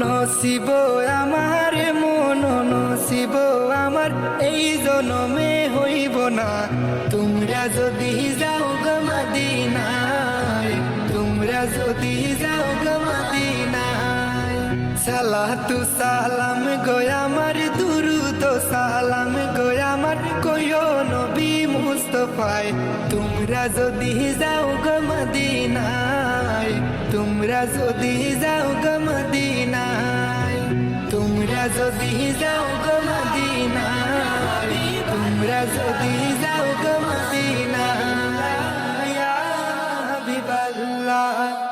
নসিব আমার মন নসিব আমার। এই জনমে হইব না। তোমরা যদি যাও গো মদিনায়, তোমরা যদি যাও গো মদিনায়। সালাতু সালাম গো আমার, দুরুদ সালাম গো আমার। কইও নবী মুস্তফায়, তোমরা যদি যাও গো মদিনায়, তোমরা যদি যাও গো তোমরা যদি যাও গো মদিনা তোমরা যদি যাও গো মদিনা ইয়া হাবিবাল্লাহ।